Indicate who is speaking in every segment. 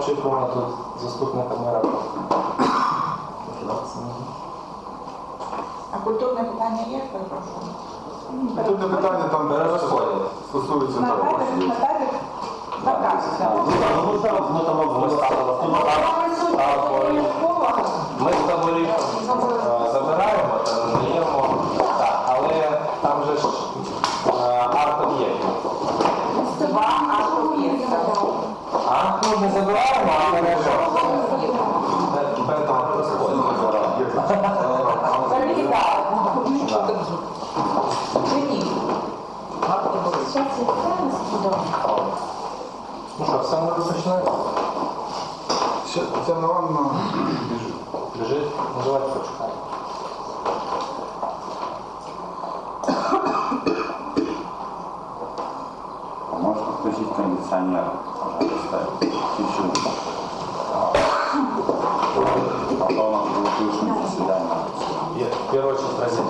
Speaker 1: очікуємо тут заступника мера.
Speaker 2: А культурне питання є, перепрошую?
Speaker 3: Тут не питання там
Speaker 1: Перерозподіл.
Speaker 3: стосується того.
Speaker 1: Ми з таборів е, забираємо все ми розпочинаємо?
Speaker 3: Ще Тетяна Івановна біжить.
Speaker 1: Біжить, ну давайте почекаємо.
Speaker 4: Может включить кондиционер, пожалуйста, чуть-чуть. А то у нас было слышно заседание.
Speaker 1: Є, в першу очередь, разі.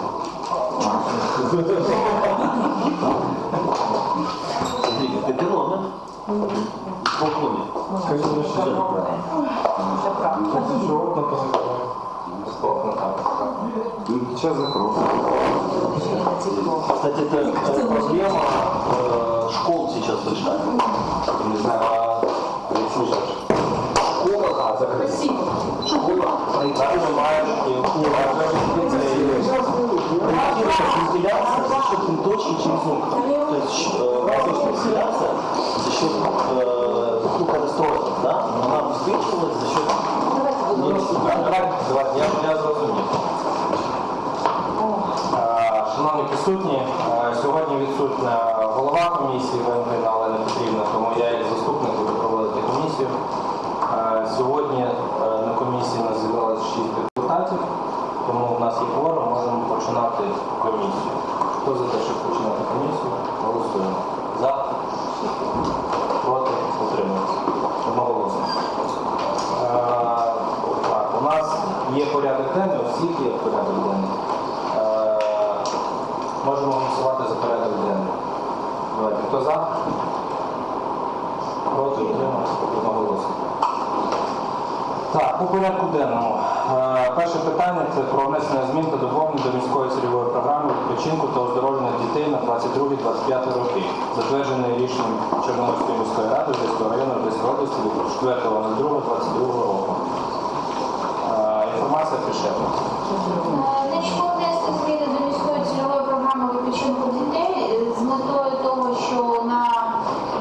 Speaker 5: Ты пилот, да? Полковник.
Speaker 1: Скажи, ну що це?
Speaker 2: Це правда.
Speaker 1: Що окна позакриваємо? Окна так.
Speaker 3: Ну, Сейчас закрою.
Speaker 5: Кстати, это э, проблема э, школ сейчас большая.
Speaker 1: Не знаю, а Олексій же ж. Школа, а, закрита.
Speaker 2: Спасибо.
Speaker 5: Школа проектирована,
Speaker 1: Маєш і
Speaker 5: проектируется вентиляция за счет винточки через окна. То есть э, воздушная вентиляция за счет да, она обеспечивалась за счет
Speaker 1: Давай, я, я зрозумів. Шановні присутні, сьогодні відсутня голова комісії Валентина Олена Петрівна, тому я як заступник буду проводити комісію. Сьогодні е, на комісії нас зібралося 6 депутатів, тому в нас є кворум, можемо починати комісію. Хто за те, щоб починати комісію? Голосуємо. Хто за? Проти, утримався, одноголосно. Так, по порядку денному. Е, Перше питання це про внесення змін та доповнень до міської цільової програми відпочинку та оздоровлення дітей на 22-25 роки, затверджений рішенням Чорноморської міської ради Одеського району Одеської області від 4.02.22 року. Е, Інформація пише.
Speaker 6: Значить, внести зміни до міської цільової програми відпочинку дітей е, з метою того, що на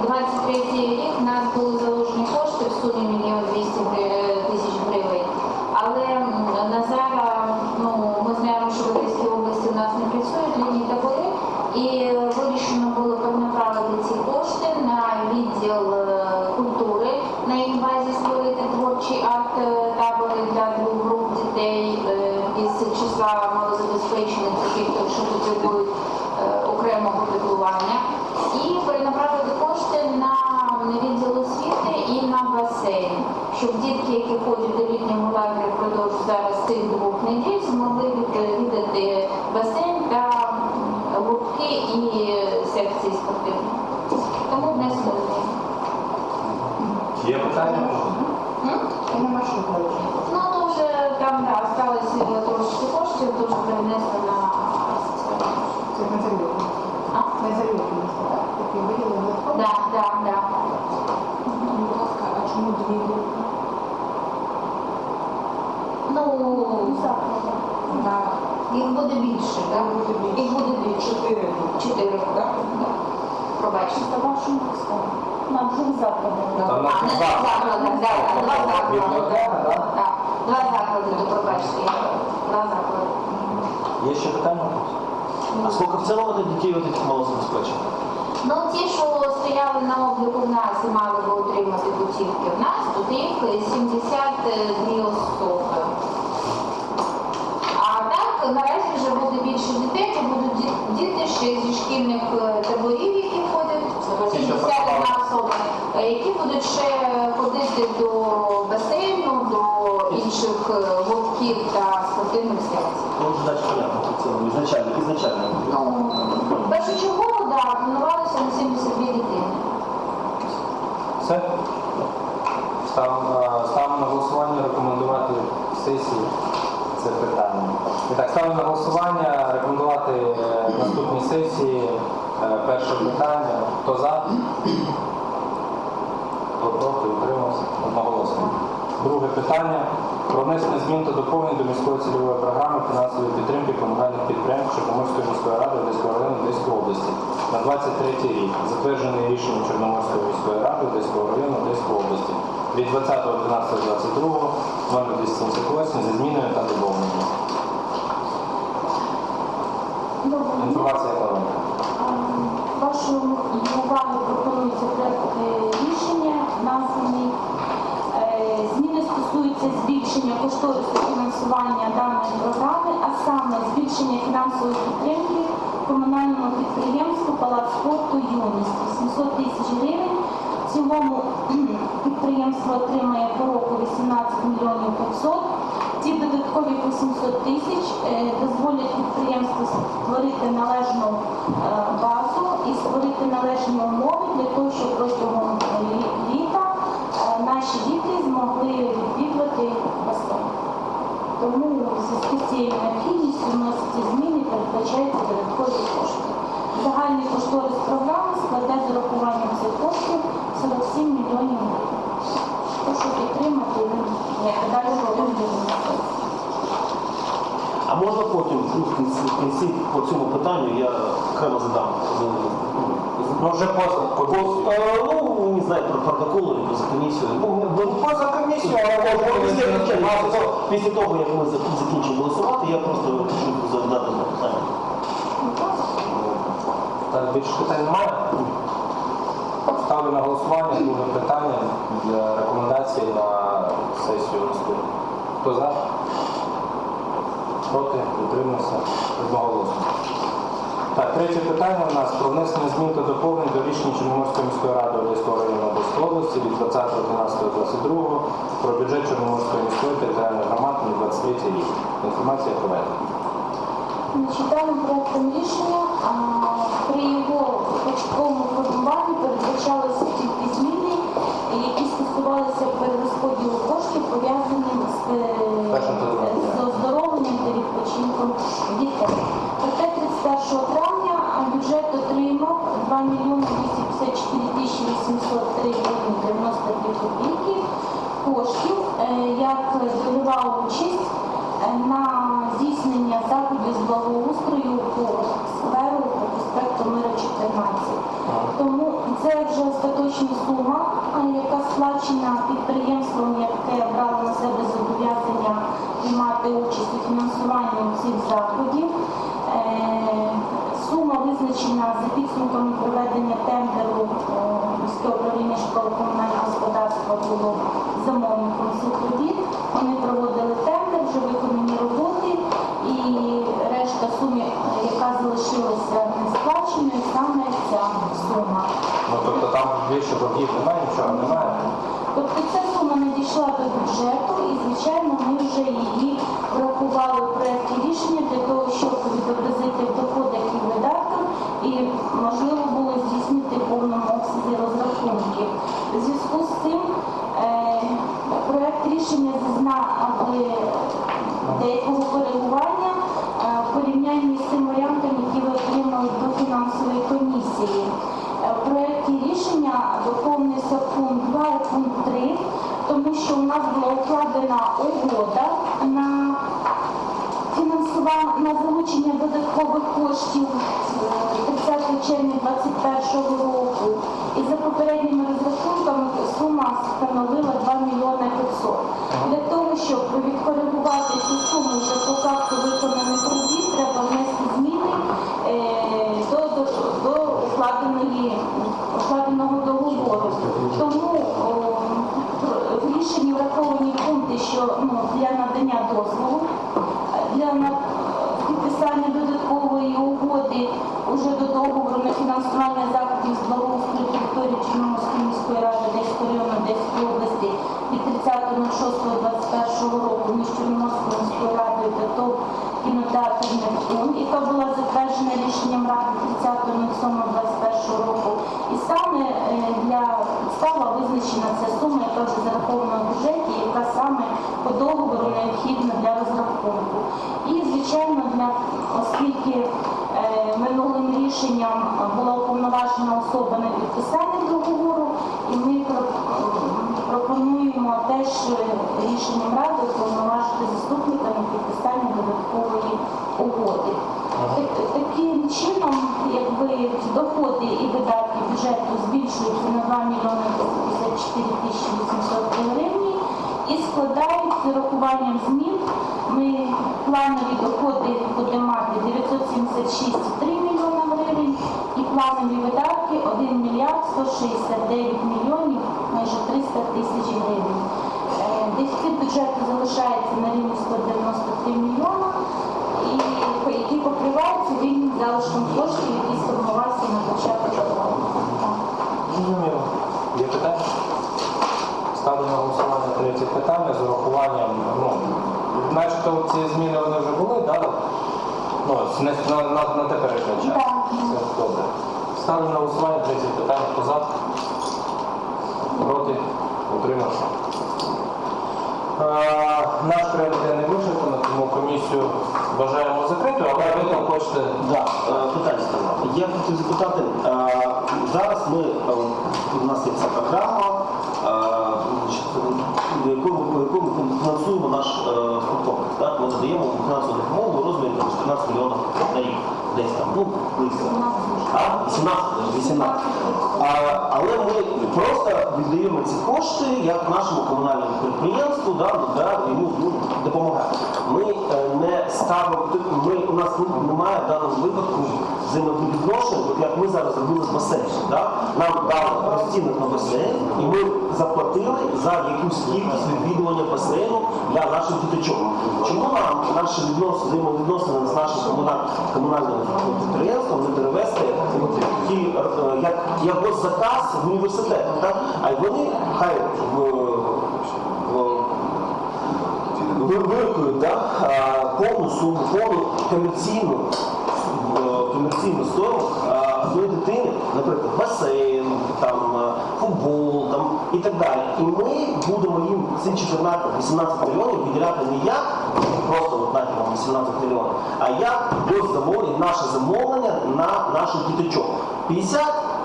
Speaker 6: 23 рік в нас були заложені кошти в сумі мільйон 200 гри- тисяч гривень. Але м, на зараз ну, ми знаємо, що в Одеській області в нас не працюють лінії табори, і вирішено було перенаправити ці кошти на відділ е, культури, на їх базі створити творчі арт-табори для двох груп дітей е, із числа малозабезпечених, таких, що потребують е, окремого піклування, і перенаправити кошти на відділ освіти і на басейн, щоб дітки, які ходять до літнього лагеря впродовж зараз цих двох неділь, змогли від- відвідати басейн та м, гуртки і секції спортивні. Тому внесли зміни.
Speaker 2: І на маршрут виложено.
Speaker 6: Ну, то вже там да, осталось трошки коштів, то вже перенесли на
Speaker 2: Це не зальотні.
Speaker 6: А?
Speaker 2: Не зальотні так? Такі виділили додатково.
Speaker 6: Да, да, да.
Speaker 2: Будь ласка, а чому дві групи?
Speaker 6: Ну,
Speaker 2: На
Speaker 6: їх буде більше, так? Їх буде більше.
Speaker 2: чотири.
Speaker 6: Чотири, так? Пробачте.
Speaker 2: вашому Нам вже завтра
Speaker 1: Там на
Speaker 6: А, не
Speaker 1: два.
Speaker 6: заклади, да, да, два заклади.
Speaker 1: Бібліотека, так?
Speaker 6: Так, два заклади, то пробачте. Два заклади.
Speaker 1: Є ще питання?
Speaker 5: А сколько в целом это детей вот этих малозабезпеченных?
Speaker 6: Ну, ті, що стояли на обліку в нас і мали би отримати путівки в нас, тут їх 72 особи. А так, наразі вже буде більше будуть ще ходити до басейну, до інших е, гуртків та спортивних секцій.
Speaker 5: Ну, изначально, изначально.
Speaker 6: Ну, першочергово, да, планувалося на 72 дитини.
Speaker 1: Все? Е, ставимо на голосування рекомендувати сесії це питання. І так, ставимо на голосування рекомендувати е, наступній сесії е, перше питання. Хто за? Хто проти? Утримався? Одноголосно. Друге питання про внесення змін та доповнень до міської цільової програми фінансової підтримки комунальних підприємств Чорноморської міської ради Одеського району Одеської області на 23 рік, затверджений рішенням Чорноморської міської ради Одеського району Одеської області від 20.12.22 номер 278 зі зміною та доповненням. Інформація економіки.
Speaker 2: Вашу увагу пропонується проект е, рішення названий. Е, Зміни стосуються кошторису фінансування даної програми, а саме збільшення фінансової підтримки комунальному підприємству Палац спорту юність 800 тисяч гривень. В цілому підприємство отримає по року 18 мільйонів 500. Ці додаткові 800 тисяч е, дозволять підприємству створити належну е, базу і створити належні умови для того, щоб протягом лі- літа е, наші діти змогли відвідувати басейн. Тому в зв'язку з цією необхідністю вносяться зміни і передбачаються додаткові кошти. Загальний кошторис програми складе з урахуванням цих коштів 47 мільйонів гривень. Прошу підтримати подальшого розгляду.
Speaker 5: А можна потім в кінці по цьому питанню я окремо задам.
Speaker 1: Ну вже поза по
Speaker 5: е, ну, не знаю, про протоколи, за комісію. Ну, бо поза комісію, але після, після, після того, як ми зак- закінчимо голосувати, я просто хочу задати запитання.
Speaker 1: Так, більше питань немає? Ставлю на голосування друге питання для рекомендації на сесію наступну. Хто за? Проти? Утримався? Одноголосно. Так, третє питання у нас про внесення змін та доповнень до рішення Чорноморської міської ради Одеського району Одеської області від 20.12.22 про бюджет Чорноморської міської територіальної громади на 23 рік. Інформація проведена.
Speaker 2: Значить, Даним проектом рішення а, при його початковому формуванні передбачалися тільки зміни, які стосувалися перерозподілу коштів, пов'язаних з, е, з оздоровленням та відпочинком дітей. Проте 31 травня бюджет отримав 2 мільйони 254 тисячі 803 гривень 92 копійки коштів е, як цільова участь е, на здійснення заходів з благоустрою по скверу по проспекту Мира 14. Тому це вже остаточна сума, яка сплачена підприємством, яке брало на себе зобов'язання приймати участь у фінансуванні цих заходів. Сума визначена за підсумками проведення тендеру міське управління житлово-комунального господарства було замовником цих робіт. Вони проводили тендер, вже виконані роботи і решта суми, яка залишилася не сплаченою, саме ця сума.
Speaker 1: Ну тобто там більше боргів немає, нічого немає.
Speaker 2: Тобто ця сума надійшла до бюджету і, звичайно, ми вже її врахували в проєкті рішення для того, щоб відобразити в доходах і видатках і можливо було здійснити в повному обсязі розрахунки. У зв'язку з цим е, проєкт рішення зазнав аби деякого коригування е, в порівнянні з тим варіантом, які ви отримали до фінансової комісії. Е, В проєкті рішення доповнився пункт 2 і пункт 3, тому що у нас була укладена угода на фінансування на залучення додаткових коштів е, 30 червня 2021 року. І за попередніми розрахунками сума становила 2 мільйони 500. Для того, щоб відкоригувати цю суму вже по факту виконаних робіт, треба внести зміни е, до, до, до укладеної, укладеного договору. Тому о, в рішенні враховані пункти, що ну, для надання дозволу, для підписання додаткової угоди уже до договору на фінансування заходів з благоустрою території Чорноморської міської ради яка була затверджена рішенням Ради 30.07.21 року. І саме е, для підстава визначена ця сума, яка вже зарахована в бюджеті, яка саме по договору необхідна для розрахунку. І, звичайно, для, оскільки е, минулим рішенням була уповноважена особа на підписання договору, і ми пропонуємо теж е, рішенням ради уповноважити заступника на підписання додаткової угоди. Так- Таким чином, якби доходи і видатки бюджету збільшуються на 2 мільйони 54 тисячі 800 гривень і складають з урахуванням змін. Ми планові доходи будемо мати 976,3 мільйона гривень і планові видатки 1 мільярд 169 мільйонів, майже 300 тисяч гривень. Е, Дефіцит бюджету залишається на рівні 193 мільйона, і по- які покриваються вільним залишком коштів, які сформувалися на початку року.
Speaker 1: Зрозуміло. Є питання? Ставлю на голосування третє питання з урахуванням, ну, начебто ці зміни вони вже були, да? Ну, не- на, на, на теперішній час.
Speaker 2: Так.
Speaker 1: Все добре. Ставлю на голосування третє питання. Хто за? Проти? Утримався. Наш порядок денний вичерпано, тому комісію бажаємо закритою, але ви там хочете
Speaker 5: Да, е, питання сказав. Я хотів запитати, е, зараз ми, е, у нас є ця програма, по якому ми фінансуємо наш. Так? Ми надаємо фінансову допомогу у розмірі 14 мільйонів на рік. Десь там, ну, близько. А, 18, 18. А, але ми просто віддаємо ці кошти як нашому комунальному підприємству, да, да, йому ну, допомагати. Ми е, не ставимо, нас ну, немає в даному випадку взаємовідношень, от як ми зараз робили з басейном. Да? Нам дали розцінок на басейн, і ми заплатили за якусь кількість відвідування басейну для наших діточок. Чому нам наші відносини, взаємовідносини з нашим комунальним, підприємством не перевести е, як, як госзаказ в університет, так? а й вони хай в, в ви- вирахують да, а, повну суму, повну комерційну, е, комерційну сторону одної дитини, наприклад, басейн, там, е, футбол там, і так далі. І ми будемо їм ці 14-18 мільйонів виділяти не як просто от нахер 18 мільйонів, а як замовлення, наше замовлення на наших діточок. 50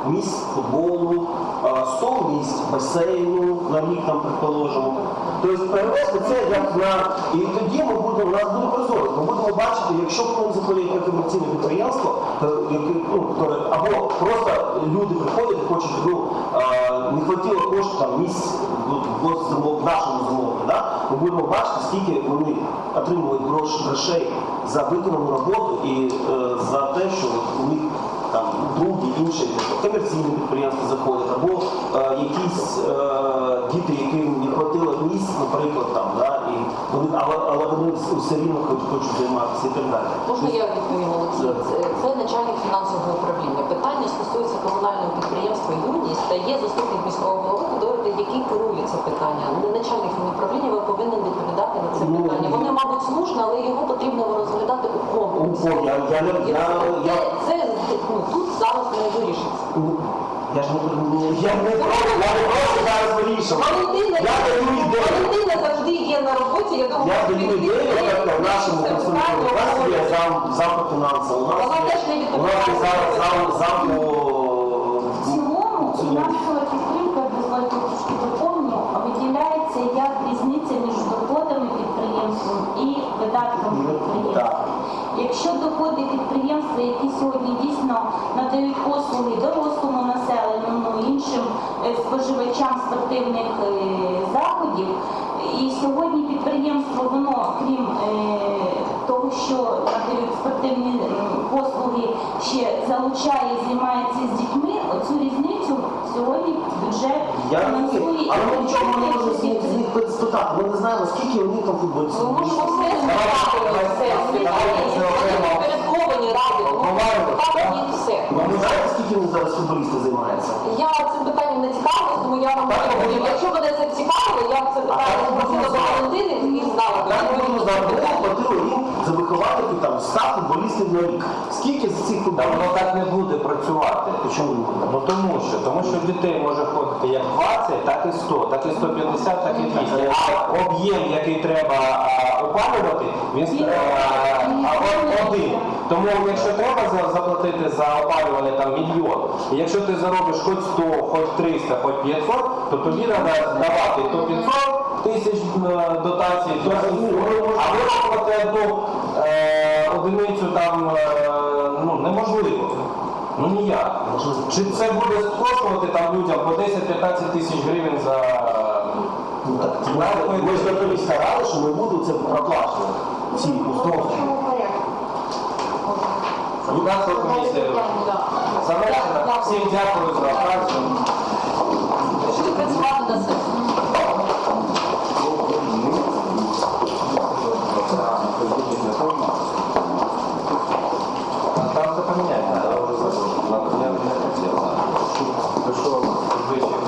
Speaker 5: місць футболу, е, 100 місць басейну на рік там предположимо. Тобто перевести це як на і тоді ми будемо, у нас буде прозорість. Ми будемо бачити, якщо к нам заходить комерційне підприємство, то, ну, або просто люди приходять хочуть, ну, е, не хватило коштів там місць в, в, нашому замовленні. Да? Ми будемо бачити, скільки вони отримують грош, грошей за виконану роботу і е, за те, що у них там другі інші комерційні підприємства заходять, або е, якісь е, діти, яким не хватило місць, наприклад, там, да, і вони, але, але вони все рівно хочуть, хочуть займатися і так далі.
Speaker 7: Можна я відповім, Олексій? Це, це начальник фінансового управління. Питання стосується комунального підприємства «Юність» та є заступник міського голови, Федоров, який керує це питання. Не начальник управління, ви повинен відповідати на це
Speaker 5: Ну,
Speaker 7: питання. Вони, мабуть, слушні, але його потрібно розглядати у комплексі.
Speaker 5: О, я, я, не- я, я,
Speaker 7: Це, це ну, тут зараз не вирішиться.
Speaker 5: ну, я ж не, я не, я не просто зараз вирішив.
Speaker 7: Валентина,
Speaker 5: Я даю ідею.
Speaker 7: Валентина завжди є на роботі, я думаю,
Speaker 5: Я
Speaker 7: що
Speaker 5: даю ідею,
Speaker 7: відповідаєте
Speaker 5: як в нашому представнику
Speaker 7: питання,
Speaker 5: власті я зам, зам по фінансам. У нас
Speaker 7: Вона
Speaker 5: є-
Speaker 7: теж не
Speaker 5: у нас є
Speaker 7: відповідає.
Speaker 5: зараз зам, зам по...
Speaker 2: В цілому фінансова підтримка, дозвольте трошки доповню, виділяється як різниця між доходами підприємством і видатками підприємства.
Speaker 5: Так.
Speaker 2: Якщо доходи підприємства, які сьогодні дійсно надають послуги дорослому населенню, ну, іншим е, споживачам спортивних е, заходів, і сьогодні підприємство, воно, крім е, того, що надають спортивні послуги, ще залучає, займається з дітьми, оцю різницю сьогодні бюджет
Speaker 5: Я не
Speaker 2: фінансує.
Speaker 5: але ми нічого не можемо з них, спитати. Ми не знаємо, скільки у них там футболістів.
Speaker 7: Ми можемо все
Speaker 5: це
Speaker 7: все.
Speaker 5: Ви знаєте, скільки у них зараз футболістів займається?
Speaker 7: Я цим питанням не цікавлюсь, тому я вам не відповім. Якщо мене це цікавило, я б це Валентини і знала. ви
Speaker 5: можемо
Speaker 7: мені
Speaker 5: знати, ми платили їм за вихователів там 100 футболістів на рік. Скільки з цих
Speaker 1: Та
Speaker 5: футболістів?
Speaker 1: воно так не буде працювати.
Speaker 5: Чому не?
Speaker 1: Ну тому що, тому що дітей може ходити як 20, так і 100, так і 150, так і 200. А об'єм, який треба а, опалювати, він а, от один. Тому якщо треба за- заплатити за опалювання там мільйон, і якщо ти заробиш хоч 100, хоч 300, хоч 500, то тобі треба давати то 500 тисяч е, дотацій, то 100. А вирахувати одну е, одиницю там е, ну, неможливо. Ну ніяк. Чи це буде коштувати там людям по 10-15 тисяч гривень за
Speaker 5: Ну, так, ми, ми ж готові старали, що ми будемо це проплачувати. Ці установки.
Speaker 1: Фінансова комісія завершена. Всім дякую за працю.
Speaker 7: Пішли
Speaker 1: position.